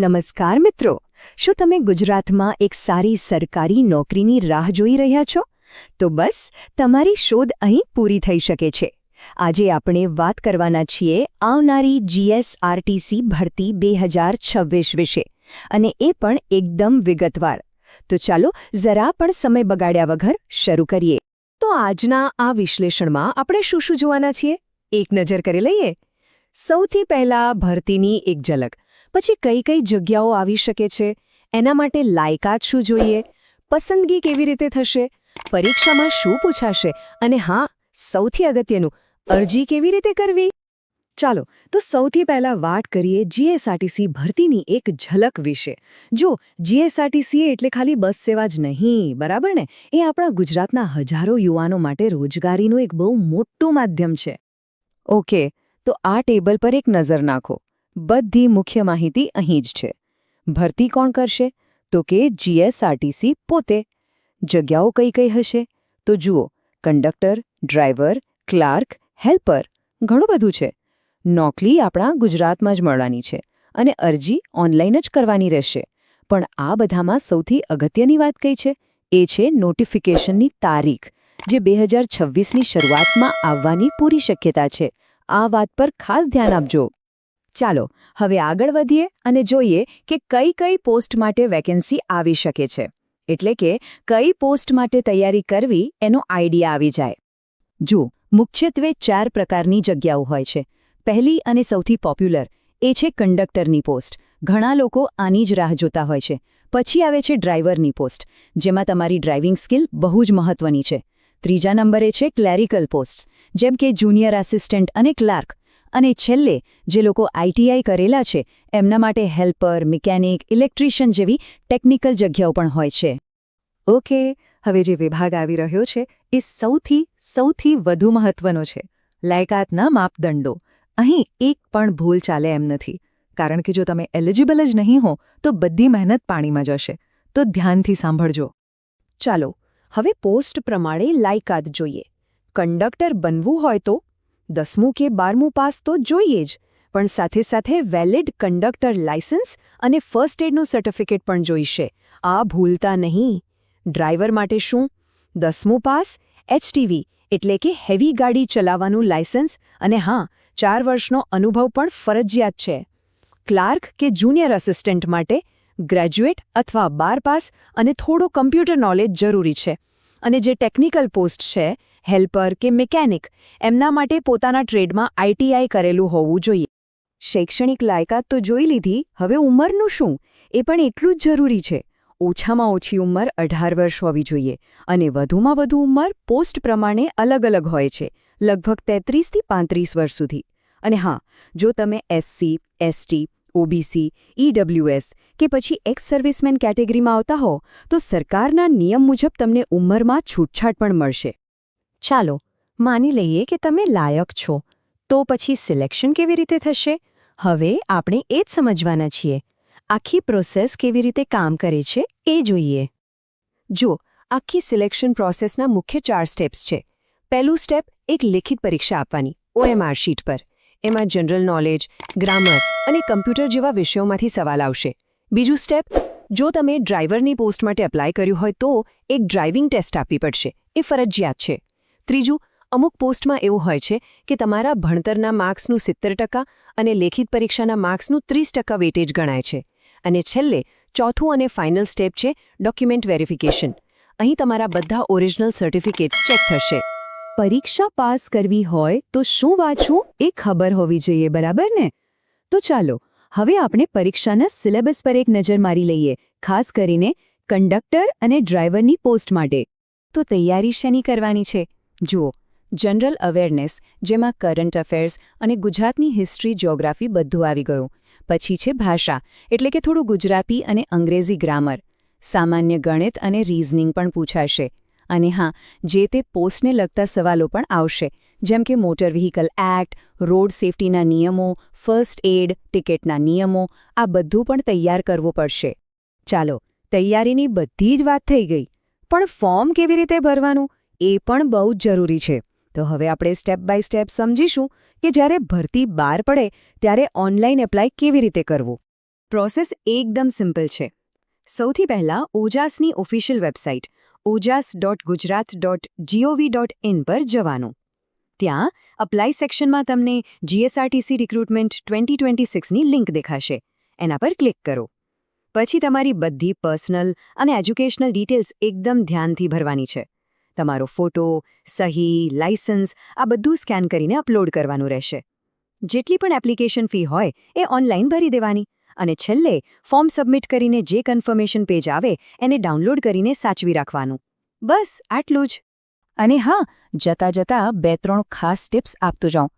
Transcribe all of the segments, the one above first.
નમસ્કાર મિત્રો. શું તમે ગુજરાતમાં એક સારી સરકારી નોકરીની રાહ જોઈ રહ્યા છો? તો બસ, તમારી શોધ અહીં પૂરી થઈ શકે છે. આજે આપણે વાત કરવાના છીએ આવનારી જીએસઆરટીસી ભરતી બે હજાર વિશે, અને એ પણ એકદમ વિગતવાર. તો ચાલો, જરા પણ સમય બગાડ્યા વગર શરૂ કરીએ. તો આજના આ વિશ્લેષણમાં આપણે શું શું જોવાના છીએ? એક નજર કરી લઈએ. સૌથી પહેલા ભરતીની એક ઝલક. પછી કઈ કઈ જગ્યાઓ આવી શકે છે? એના માટે લાયકાત શું જોઈએ? પસંદગી કેવી રીતે થશે? પરીક્ષામાં શું પૂછાશે? અને હા, સૌથી અગત્યનું, અરજી કેવી રીતે કરવી? ચાલો, તો સૌથી પહેલા વાત કરીએ જીએસઆરટીસી ભરતીની એક ઝલક વિશે. જો જીએસઆરટીસી એટલે ખાલી બસ સેવા જ નહીં, બરાબર ને? એ આપણા ગુજરાતના હજારો યુવાનો માટે રોજગારીનું એક બહુ મોટું માધ્યમ છે. ઓકે, તો આ ટેબલ પર એક નજર નાખો. બધી મુખ્ય માહિતી અહીં જ છે. ભરતી કોણ કરશે? તો કે જીએસઆરટીસી પોતે. જગ્યાઓ કઈ કઈ હશે? તો જુઓ, કંડક્ટર, ડ્રાઈવર, ક્લાર્ક, હેલ્પર, ઘણું બધું છે. નોકરી આપણા ગુજરાતમાં જ મળવાની છે અને અરજી ઓનલાઈન જ કરવાની રહેશે. પણ આ બધામાં સૌથી અગત્યની વાત કઈ છે? એ છે નોટિફિકેશનની તારીખ, જે બે હજાર છવ્વીસની શરૂઆતમાં આવવાની પૂરી શક્યતા છે. આ વાત પર ખાસ ધ્યાન આપજો. ચાલો, હવે આગળ વધીએ અને જોઈએ કે કઈ કઈ પોસ્ટ માટે વેકેન્સી આવી શકે છે. એટલે કે, કઈ પોસ્ટ માટે તૈયારી કરવી એનો આઈડિયા આવી જાય. જો મુખ્યત્વે ચાર પ્રકારની જગ્યાઓ હોય છે. પહેલી અને સૌથી પોપ્યુલર, એ છે કંડક્ટરની પોસ્ટ. ઘણા લોકો આની જ રાહ જોતા હોય છે. પછી આવે છે ડ્રાઈવરની પોસ્ટ, જેમાં તમારી ડ્રાઇવિંગ સ્કિલ બહુ જ મહત્વની છે. ત્રીજા નંબરે છે ક્લેરિકલ પોસ્ટ, જેમ કે જુનિયર આસિસ્ટન્ટ અને ક્લાર્ક. અને છેલ્લે, જે લોકો આઈટીઆઈ કરેલા છે, એમના માટે હેલ્પર, મિકેનિક, ઇલેક્ટ્રિશિયન જેવી ટેકનિકલ જગ્યાઓ પણ હોય છે. ઓકે, હવે જે વિભાગ આવી રહ્યો છે, એ સૌથી સૌથી વધુ મહત્વનો છે. લાયકાતના માપદંડો. અહીં એક પણ ભૂલ ચાલે એમ નથી. કારણ કે જો તમે એલિજિબલ જ નહીં હો, તો બધી મહેનત પાણીમાં જશે તો ધ્યાનથી સાંભળજો. ચાલો, હવે પોસ્ટ પ્રમાણે લાયકાત જોઈએ. કંડક્ટર બનવું હોય તો દસમું કે બારમું પાસ તો જોઈએ જ, પણ સાથે સાથે વેલિડ કંડક્ટર લાયસન્સ અને ફર્સ્ટ એડનું સર્ટિફિકેટ પણ જોઈશે. આ ભૂલતા નહીં. ડ્રાઈવર માટે શું? દસમું પાસ? એચટીવી, એટલે કે હેવી ગાડી ચલાવવાનું લાયસન્સ અને હા, ચાર વર્ષનો અનુભવ પણ ફરજિયાત છે. ક્લાર્ક કે જુનિયર અસિસ્ટન્ટ માટે ગ્રેજ્યુએટ અથવા બાર પાસ અને થોડો કમ્પ્યુટર નોલેજ જરૂરી છે. અને જે ટેકનિકલ પોસ્ટ છે હેલ્પર કે મિકેનિક એમના માટે પોતાના ટ્રેડમાં આઈટીઆઈ કરેલું હોવું જોઈએ. શૈક્ષણિક લાયકાત તો જોઈ લીધી, હવે ઉંમરનું શું? એ પણ એટલું જ જરૂરી છે. ઓછામાં ઓછી ઉંમર અઢાર વર્ષ હોવી જોઈએ અને વધુમાં વધુ ઉંમર પોસ્ટ પ્રમાણે અલગ અલગ હોય છે, લગભગ તેત્રીસથી પાંત્રીસ વર્ષ સુધી. અને હા, જો તમે એસસી એસટી ઓબીસી ઈડબ્લ્યુએસ કે પછી એક્સ સર્વિસમેન કેટેગરીમાં આવતા હો, તો સરકારના નિયમ મુજબ તમને ઉંમરમાં છૂટછાટ પણ મળશે. ચાલો, માની લઈએ કે તમે લાયક છો, તો પછી સિલેક્શન કેવી રીતે થશે? હવે આપણે એ જ સમજવાના છીએ, આખી પ્રોસેસ કેવી રીતે કામ કરે છે એ જોઈએ. જો, આખી સિલેક્શન પ્રોસેસના મુખ્ય ચાર સ્ટેપ્સ છે. પહેલું સ્ટેપ, એક લિખિત પરીક્ષા આપવાની, ઓએમઆર શીટ પર. એમાં જનરલ નોલેજ ગ્રામર અને કમ્પ્યુટર જેવા વિષયોમાંથી સવાલ આવશે. બીજું સ્ટેપ જો તમે ડ્રાઈવરની પોસ્ટ માટે એપ્લાય કર્યું હોય તો એક ડ્રાઇવિંગ ટેસ્ટ આપવી પડશે. એ ફરજિયાત છે. ત્રીજું, અમુક પોસ્ટમાં એવું હોય છે કે તમારા ભણતરના માર્ક્સનું સિત્તેર ટકા અને લેખિત પરીક્ષાના માર્ક્સનું ત્રીસ ટકા વેટેજ ગણાય છે. અને છેલ્લે, ચોથું અને ફાઇનલ સ્ટેપ છે ડોક્યુમેન્ટ વેરિફિકેશન અહીં તમારા બધા ઓરિજિનલ સર્ટિફિકેટ્સ ચેક થશે. પરીક્ષા પાસ કરવી હોય તો શું વાંચવું એ ખબર હોવી જોઈએ, બરાબર ને? તો ચાલો, હવે આપણે પરીક્ષાના સિલેબસ પર એક નજર મારી લઈએ, ખાસ કરીને કંડક્ટર અને ડ્રાઈવરની પોસ્ટ માટે. તો તૈયારી શેની કરવાની છે? જુઓ, જનરલ અવેરનેસ, જેમાં કરંટ અફેર્સ અને ગુજરાતની હિસ્ટ્રી, જ્યોગ્રાફી બધું આવી ગયું. પછી છે ભાષા, એટલે કે થોડું ગુજરાતી અને અંગ્રેજી ગ્રામર. સામાન્ય ગણિત અને રીઝનિંગ પણ પૂછાશે. અને હા, જે તે પોસ્ટને લગતા સવાલો પણ આવશે, જેમ કે મોટર વ્હીકલ એક્ટ, રોડ સેફટીના નિયમો, ફર્સ્ટ એડ, ટિકિટના નિયમો, આ બધું પણ તૈયાર કરવું પડશે. ચાલો, તૈયારીની બધી જ વાત થઈ ગઈ, પણ ફોર્મ કેવી રીતે ભરવાનું, એ પણ બહુ જ જરૂરી છે. તો હવે આપણે સ્ટેપ બાય સ્ટેપ સમજીશું કે જ્યારે ભરતી બહાર પડે, ત્યારે ઓનલાઈન એપ્લાય કેવી રીતે કરવું. પ્રોસેસ એકદમ સિમ્પલ છે. સૌથી પહેલાં ઓજાસની official website Ojas dot Gujarat dot GOV dot in પર જવાનું. ત્યાં અપ્લાય સેક્શનમાં તમને જીએસઆરટીસી રિક્રુટમેન્ટ ટ્વેન્ટી ટ્વેન્ટી સિક્સની લિંક દેખાશે. એના પર ક્લિક કરો. પછી તમારી બધી પર્સનલ અને એજ્યુકેશનલ ડિટેલ્સ એકદમ ધ્યાનથી ભરવાની છે. તમારો ફોટો સહી લાયસન્સ આ બધું સ્કેન કરીને અપલોડ કરવાનું રહેશે. જેટલી પણ એપ્લિકેશન ફી હોય એ ઓનલાઈન ભરી દેવાની. અને છેલ્લે ફોર્મ સબમિટ કરીને જે કન્ફર્મેશન પેજ આવે એને ડાઉનલોડ કરીને સાચવી રાખવાનું. બસ, આટલું જ. અને હા, જતા જતા બે ત્રણ ખાસ ટિપ્સ આપતો જાઉં.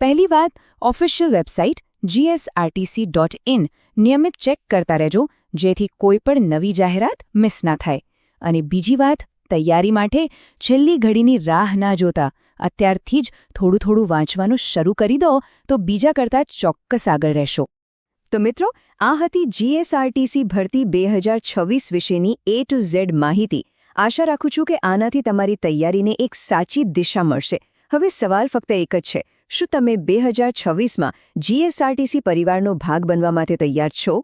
પહેલી વાત official website GSRTC dot in નિયમિત ચેક કરતા રહેજો, જેથી કોઈ પણ નવી જાહેરાત મિસ ના થાય. અને બીજી વાત, તૈયારી માટે છેલ્લી ઘડીની રાહ ના જોતા. અત્યારથી જ થોડું થોડું વાંચવાનું શરૂ કરી દો, તો બીજા કરતાં ચોક્કસ આગળ રહેશો. તો મિત્રો, આ હતી જીએસઆરટીસી ભરતી બે હજાર છવ્વીસ વિશેની એ ટુ ઝેડ માહિતી. આશા રાખું છું કે આનાથી તમારી તૈયારીને એક સાચી દિશા મળશે. હવે સવાલ ફક્ત એક જ છે. શું તમે બે હજાર છવ્વીસમાં જીએસઆરટીસી પરિવારનો ભાગ બનવા માટે તૈયાર છો?